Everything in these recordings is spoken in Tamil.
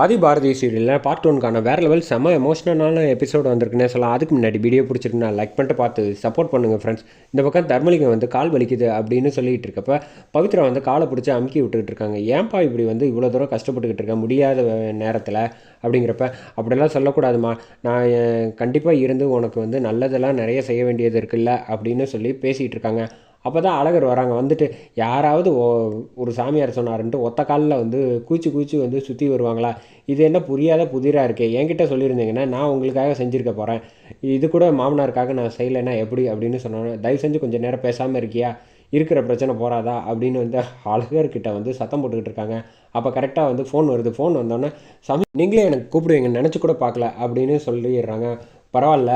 ஆதி பாரதி சீரியலில் பார்ட் ஒன்க்கான வேறு லெவல் செம்ம எமோஷனலான எபிசோடு வந்திருக்குன்னே சொல்லலாம். அதுக்கு முன்னாடி வீடியோ பிடிச்சிருக்குன்னா லைக் பண்ணிட்டு பார்த்து சப்போர்ட் பண்ணுங்கள் ஃப்ரெண்ட்ஸ் இந்த பக்கம் தர்மலிங்கம் வந்து கால் வலிக்குது அப்படின்னு சொல்லிட்டு இருக்கப்ப பவித்ரா வந்து காலை பிடிச்சி அமுக்கி விட்டுக்கிட்டு இருக்காங்க. ஏன்பா இப்படி வந்து இவ்வளோ தூரம் கஷ்டப்பட்டுக்கிட்டு இருக்கேன் முடியாத நேரத்தில் அப்படிங்கிறப்ப அப்படிலாம் சொல்லக்கூடாதுமா. நான் கண்டிப்பாக இருந்து உனக்கு வந்து நல்லதெல்லாம் நிறைய செய்ய வேண்டியது இருக்குல்ல அப்படின்னு சொல்லி பேசிகிட்டு இருக்காங்க. அப்போ தான் அழகர் வராங்க. வந்துட்டு யாராவது ஓ- ஒரு சாமியார் சொன்னாருன்ட்டு ஒத்த காலில் வந்து கூச்சி கூச்சி வந்து சுற்றி வருவாங்களா? இது என்ன புரியாத புதிராக இருக்கே. என்கிட்ட சொல்லியிருந்தீங்கன்னா நான் உங்களுக்காக செஞ்சுருக்க போகிறேன் இது கூட மாமனாருக்காக நான் செய்யலைன்னா எப்படி அப்படின்னு சொன்னோன்னே தயவு செஞ்சு கொஞ்சம் நேரம் பேசாமல் இருக்கியா? இருக்கிற பிரச்சனை போகாதா அப்படின்னு வந்து அழகர்கிட்ட வந்து சத்தம் போட்டுக்கிட்டு இருக்காங்க. அப்போ கரெக்டாக வந்து ஃபோன் வருது. ஃபோன் வந்தோடனே சமி நீங்களே எனக்கு கூப்பிடுவீங்க நினச்சி கூட பார்க்கல அப்படின்னு சொல்லிடுறாங்க. பரவாயில்ல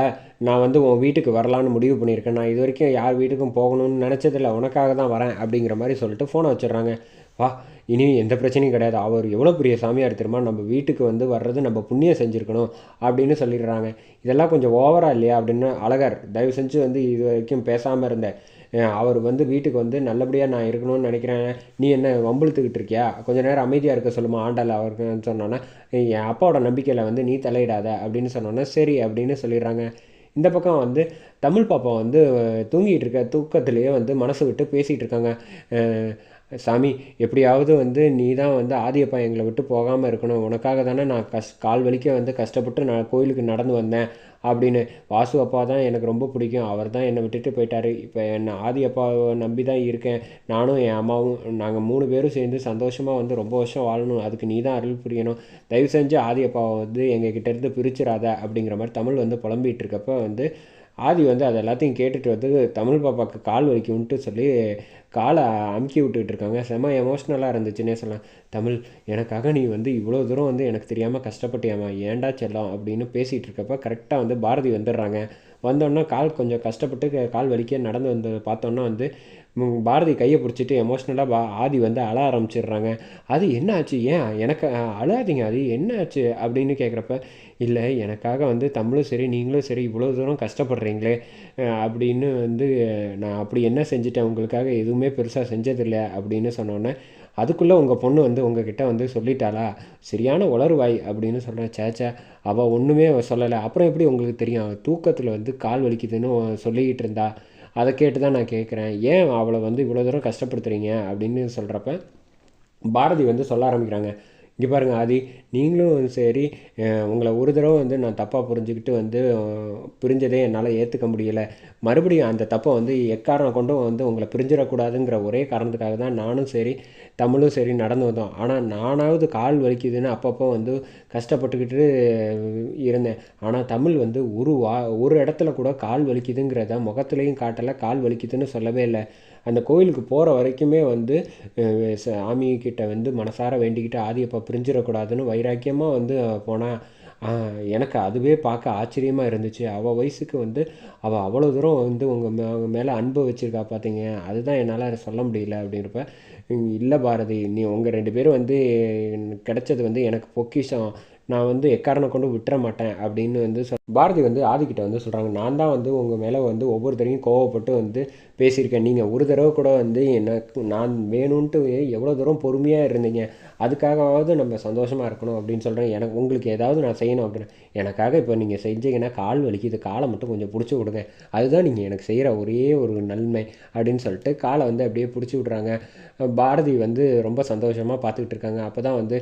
நான் வந்து உன் வீட்டுக்கு வரலான்னு முடிவு பண்ணியிருக்கேன். நான் இது வரைக்கும் யார் வீட்டுக்கும் போகணும்னு நினச்சதில்ல. உனக்காக தான் வரேன் அப்படிங்கிற மாதிரி சொல்லிட்டு ஃபோனை வச்சிடுறாங்க. வா இனி எந்த பிரச்சனையும் கிடையாது. அவர் எவ்வளோ பெரிய சாமியார் தெரியுமா? நம்ம வீட்டுக்கு வந்து வர்றது நம்ம புண்ணியம் செஞ்சுருக்கணும் அப்படின்னு சொல்லிடுறாங்க. இதெல்லாம் கொஞ்சம் ஓவராக இல்லையா அப்படின்னு அழகர் தயவு செஞ்சு வந்து இது வரைக்கும் பேசாமல் இருந்தேன். அவர் வந்து வீட்டுக்கு வந்து நல்லபடியாக நான் இருக்கணும்னு நினைக்கிறேன். நீ என்ன வம்பிழுத்துக்கிட்டு இருக்கியா? கொஞ்ச நேரம் அமைதியாக இருக்க சொல்லுமா ஆண்டாள் அவருக்கு சொன்னோன்னே என் அப்பாவோட நம்பிக்கையில் வந்து நீ தலையிடாத அப்படின்னு சொன்னோன்னே சரி அப்படின்னு சொல்லிடுறாங்க. இந்த பக்கம் வந்து தமிழ் பாப்பா வந்து தூங்கிட்டு இருக்க தூக்கத்திலேயே வந்து மனசு விட்டு பேசிகிட்டு இருக்காங்க. சாமி எப்படியாவது வந்து நீ தான் வந்து ஆதியப்பா எங்களை விட்டு போகாமல் இருக்கணும். உனக்காக தானே நான் கஷ் கால் வலிக்க வந்து கஷ்டப்பட்டு நான் கோயிலுக்கு நடந்து வந்தேன். அப்படின்னு. வாசு அப்பா தான் எனக்கு ரொம்ப பிடிக்கும். அவர் தான் என்னை விட்டுட்டு போயிட்டாரு. இப்போ என்னை ஆதி அப்பாவை நம்பி தான் இருக்கேன். நானும் என் அம்மாவும் நாங்கள் மூணு பேரும் சேர்ந்து சந்தோஷமாக வந்து ரொம்ப வருஷம் வாழணும். அதுக்கு நீ தான் அருள் புரியணும். தயவு செஞ்சு ஆதி அப்பாவை வந்து எங்கள் கிட்ட இருந்து பிரிச்சிடாத அப்படிங்கிற மாதிரி தமிழ் வந்து புலம்பிகிட்டு இருக்கப்ப வந்து ஆதி வந்து அது எல்லாத்தையும் கேட்டுட்டு வந்து தமிழ் பாப்பாவுக்கு கால் வலிக்கும்ன்ட்டு சொல்லி காலை அமுக்கி விட்டுக்கிட்டு இருக்காங்க. செம எமோஷ்னலாக இருந்துச்சுன்னே சொல்லலாம். தமிழ் எனக்காக நீ வந்து இவ்வளோ தூரம் வந்து எனக்கு தெரியாமல் கஷ்டப்பட்டியாமா ஏன்டா செல்லம்? அப்படின்னு பேசிகிட்டு இருக்கப்ப கரெக்டாக வந்து பாரதி வந்துடுறாங்க. வந்தோடனே கால் கொஞ்சம் கஷ்டப்பட்டு கால் வலிக்க நடந்து வந்து பார்த்தோன்னா வந்து பாரதி கையை பிடிச்சிட்டு எமோஷ்னலாக பா ஆதி வந்து அழ ஆரம்பிச்சிடுறாங்க. அது என்ன ஆச்சு? ஏன் எனக்கு அழாதீங்க அது என்ன ஆச்சு? அப்படின்னு கேட்குறப்ப இல்லை எனக்காக வந்து தமிழும் சரி நீங்களும் சரி இவ்வளோ தூரம் கஷ்டப்படுறீங்களே அப்படின்னு வந்து நான் அப்படி என்ன செஞ்சுட்டேன்? உங்களுக்காக எதுவுமே பெருசாக செஞ்சதில்லை அப்படின்னு சொன்னோன்னே அதுக்குள்ளே உங்கள் பொண்ணு வந்து உங்ககிட்ட வந்து சொல்லிட்டாளா? சரியான உளறுவாய் அப்படின்னு சொல்கிறேன் சேச்சா அவள் ஒன்றுமே சொல்லலை. அப்புறம் எப்படி உங்களுக்கு தெரியும்? தூக்கத்தில் வந்து கால் வலிக்குதுன்னு சொல்லிக்கிட்டு இருந்தா அதை கேட்டு தான் நான் கேட்குறேன். ஏன் அவளை வந்து இவ்வளோ தூரம் கஷ்டப்படுத்துறீங்க? அப்படின்னு சொல்கிறப்ப பாரதி வந்து சொல்ல ஆரம்பிக்கிறாங்க. இங்கே பாருங்கள் ஆதி. நீங்களும் சரி உங்களை ஒரு தடவை வந்து நான் தப்பாக புரிஞ்சுக்கிட்டு வந்து அஹ், பிரிஞ்சதே என்னால் ஏற்றுக்க முடியலை. மறுபடியும் அந்த தப்பை வந்து எக்காரணம் கொண்டும் வந்து உங்களை பிரிஞ்சிடக்கூடாதுங்கிற ஒரே காரணத்துக்காக தான் நானும் சரி தமிழும் சரி நடந்து வந்தோம் ஆனால் நானாவது கால் வலிக்குதுன்னு அப்பப்போ வந்து கஷ்டப்பட்டுக்கிட்டு இருந்தேன். ஆனால் தமிழ் வந்து ஒரு வா ஒரு இடத்துல கூட கால் வலிக்குதுங்கிறத முகத்துலேயும் காட்டலை கால் வலிக்குதுன்னு சொல்லவே இல்லை. அந்த கோயிலுக்கு போகிற வரைக்குமே வந்து அஹ், சாமி வந்து மனசார வேண்டிக்கிட்டு ஆதியப்பா பிரிஞ்சிடக்கூடாதுன்னு வைராக்கியமாக வந்து போனால் எனக்கு அதுவே பார்க்க ஆச்சரியமாக இருந்துச்சு. அவள் வயசுக்கு வந்து அவள் அவ்வளோ தூரம் வந்து உங்கள் மே அவங்க மேலே அன்பு வச்சுருக்கா பார்த்தீங்க அதுதான் என்னால் சொல்ல முடியல அப்படின்றப்ப இல்லை பாரதி நீ உங்கள் ரெண்டு பேரும் வந்து கிடைச்சது வந்து எனக்கு பொக்கிஷம். நான் வந்து எக்காரணம் கொண்டு விட்டுற மாட்டேன் அப்படின்னு வந்து சொல் பாரதி வந்து ஆதிக்கிட்ட வந்து சொல்கிறாங்க நான் தான் வந்து உங்கள் மேலே வந்து ஒவ்வொருத்தரையும் கோவப்பட்டு வந்து பேசியிருக்கேன். நீங்கள் ஒரு தடவை கூட வந்து எனக்கு நான் வேணும்ன்ட்டு எவ்வளோ தூரம் பொறுமையாக இருந்தீங்க. அதுக்காகவாவது நம்ம சந்தோஷமாக இருக்கணும் அப்படின்னு சொல்கிறேன் எனக்கு உங்களுக்கு ஏதாவது நான் செய்யணும் அப்படின்னு. எனக்காக இப்போ நீங்கள் செஞ்சீங்கன்னா கால் வலிக்குது காலை மட்டும் கொஞ்சம் பிடிச்சி விடுங்க அதுதான் நீங்கள் எனக்கு செய்கிற ஒரே ஒரு நன்மை அப்படின்னு சொல்லிட்டு காலை வந்து அப்படியே பிடிச்சி விட்றாங்க. பாரதி வந்து ரொம்ப சந்தோஷமாக பார்த்துக்கிட்டு இருக்காங்க. அப்போ தான் வந்து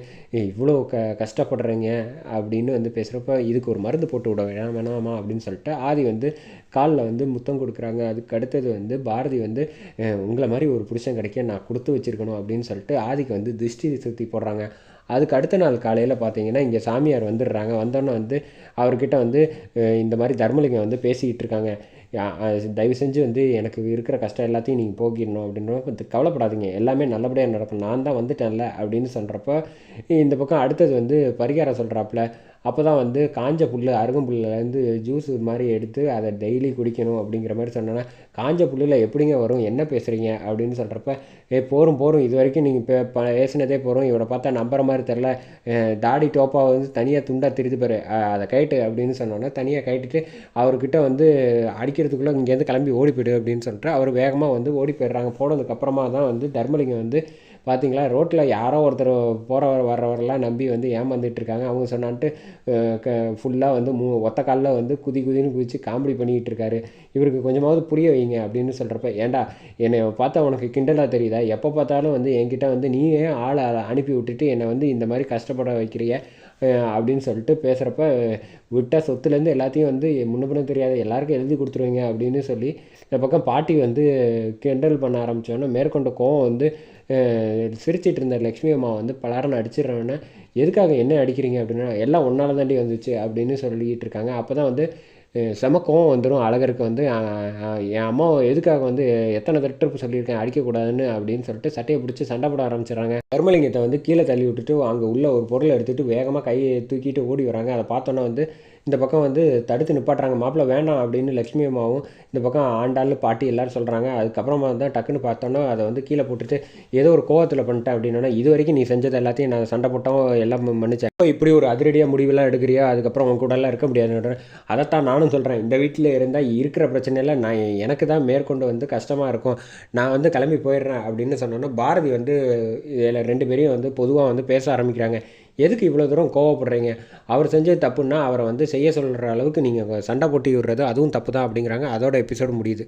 இவ்வளோ க கஷ்டப்படுறீங்க. அப்படின்னு வந்து பேசுகிறப்ப இதுக்கு ஒரு மருந்து போட்டு விட வேணாம் வேணாமா? அப்படின்னு சொல்லிட்டு ஆதி வந்து காலில் வந்து முத்தம் கொடுக்குறாங்க. அதுக்கு அடுத்தது வந்து பாரதி வந்து உங்களை மாதிரி ஒரு புருஷன் கிடைக்க நான் கொடுத்து வச்சிருக்கணும் அப்படின்னு சொல்லிட்டு ஆதிக்கு வந்து திருஷ்டி சுற்றி போடுறாங்க. அதுக்கு அடுத்த நாள் காலையில் பார்த்தீங்கன்னா இங்கே சாமியார் வந்துடுறாங்க. வந்தோன்னே வந்து அவர்கிட்ட வந்து இந்த மாதிரி தர்மலிங்கம் வந்து பேசிக்கிட்டு இருக்காங்க. தயவு செஞ்சு வந்து எனக்கு இருக்கிற கஷ்டம் எல்லாத்தையும் நீங்கள் போக்கிடணும் அப்படின்ற கவலைப்படாதீங்க. எல்லாமே நல்லபடியாக நடக்கும். நான் தான் வந்துட்டேன்ல அப்படின்னு சொல்கிறப்ப இந்த பக்கம் அடுத்தது வந்து பரிகாரம் சொல்கிறாப்புல அப்போ தான் வந்து காஞ்ச புல் அருகம்புல்லேருந்து ஜூஸ் மாதிரி எடுத்து அதை டெய்லி குடிக்கணும் அப்படிங்கிற மாதிரி சொன்னோன்னா காஞ்ச புல்லில் எப்படிங்க வரும் என்ன பேசுகிறீங்க அப்படின்னு சொல்கிறப்ப ஏ போரும் போரும். இது வரைக்கும் நீங்கள் பே ப- பேசினதே போகிறோம் இவரை பார்த்தா நம்புற மாதிரி தெரில தாடி டோப்பாவை வந்து தனியாக துண்டாக திருது பாரு. அதை கைட்டு அப்படின்னு சொன்னோன்னே தனியாக கைட்டுட்டு அவர்கிட்ட வந்து அடிக்கிறதுக்குள்ளே இங்கேருந்து கிளம்பி ஓடி போயிடு அப்படின்னு சொல்லிட்டு அவர் வேகமாக வந்து ஓடி போயிடுறாங்க. போனதுக்கப்புறமா தான் வந்து தர்மலிங்கம் வந்து பார்த்தீங்களா ரோட்டில் யாரோ ஒருத்தர் போகிறவர் வர்றவரெல்லாம் நம்பி வந்து ஏமாந்துட்டு இருக்காங்க. அவங்க சொன்னான்ட்டு ஃபுல்லாக வந்து மூ ஒத்த காலில் வந்து குதி குதின்னு குதித்து காமெடி பண்ணிக்கிட்டு இருக்காரு. இவருக்கு கொஞ்சமாவது புரிய வைங்க அப்படின்னு சொல்கிறப்ப ஏன்டா என்னை பார்த்தா உனக்கு கிண்டலாக தெரியுதா? எப்போ பார்த்தாலும் வந்து என்கிட்ட வந்து நீயே ஆளை அனுப்பி விட்டுட்டு என்னை வந்து இந்த மாதிரி கஷ்டப்பட வைக்கிறிய? அப்படின்னு சொல்லிட்டு பேசுகிறப்ப விட்டால் சொத்துலேருந்து எல்லாத்தையும் வந்து முன்ன தெரியாத எல்லாருக்கும் எழுதி கொடுத்துருவீங்க அப்படின்னு சொல்லி இந்த பக்கம் பாட்டி வந்து கிண்டல் பண்ண ஆரம்பித்தோன்னே மேற்கொண்ட கோவம் வந்து சிரிச்சிட்டு இருந்த லக்ஷ்மி அம்மா வந்து பலாரன் அடிச்சிடுறவொன்னே எதுக்காக என்ன அடிக்கிறீங்க? அப்படின்னா எல்லாம் ஒன்னால தாண்டி வந்துச்சு அப்படின்னு சொல்லிக்கிட்டு இருக்காங்க. அப்போ தான் வந்து செம கோவம் வந்துடும் அழகருக்கு வந்து என் அம்மா எதுக்காக வந்து எத்தனை தட்டு சொல்லியிருக்கேன்? அடிக்கக்கூடாதுன்னு அப்படின்னு சொல்லிட்டு சட்டையை பிடிச்சி சண்டை போட ஆரம்பிச்சிடுறாங்க. தர்மலிங்கத்தை வந்து கீழே தள்ளி விட்டுட்டு அங்கே உள்ள ஒரு பொருளை எடுத்துகிட்டு வேகமாக கையை தூக்கிட்டு ஓடி வராங்க. அதை பார்த்தோன்னே வந்து இந்த பக்கம் வந்து தடுத்து நிப்பாட்டுறாங்க மாப்பிள்ளை வேண்டாம் அப்படின்னு லக்ஷ்மி அம்மாவும் இந்த பக்கம் ஆண்டாள் பாட்டி எல்லாரும் சொல்கிறாங்க அதுக்கப்புறமா தான் டக்குன்னு பார்த்தோன்னா அதை வந்து கீழே போட்டுட்டு ஏதோ ஒரு கோவத்தில் பண்ணிட்டேன் அப்படின்னா இது வரைக்கும் நீ செஞ்சது எல்லாத்தையும் நான் சண்டை போட்டோம் எல்லாம் மன்னிச்சேன். இப்போ இப்படி ஒரு அதிரடியாக முடிவெல்லாம் எடுக்கிறியா? அதுக்கப்புறம் உன் கூடலாம் இருக்க முடியாதுன்ற அதைத்தான் நானும் சொல்கிறேன் இந்த வீட்டில் இருந்தால் இருக்கிற பிரச்சனையில் நான் எனக்கு தான் மேற்கொண்டு வந்து கஷ்டமாக இருக்கும். நான் வந்து கிளம்பி போயிடுறேன் அப்படின்னு சொன்னோன்னா பாரதி வந்து இதில் ரெண்டு பேரையும் வந்து பொதுவாக வந்து பேச ஆரம்பிக்கிறாங்க. எதுக்கு இவ்வளோ தூரம் கோவப்படுறீங்க? அவர் செஞ்சது தப்புன்னா அவரை வந்து செய்ய சொல்கிற அளவுக்கு நீங்கள் சண்டை போட்டி விடுறது அதுவும் தப்பு தான் அப்படிங்கிறாங்க. அதோட எபிசோடு முடியுது.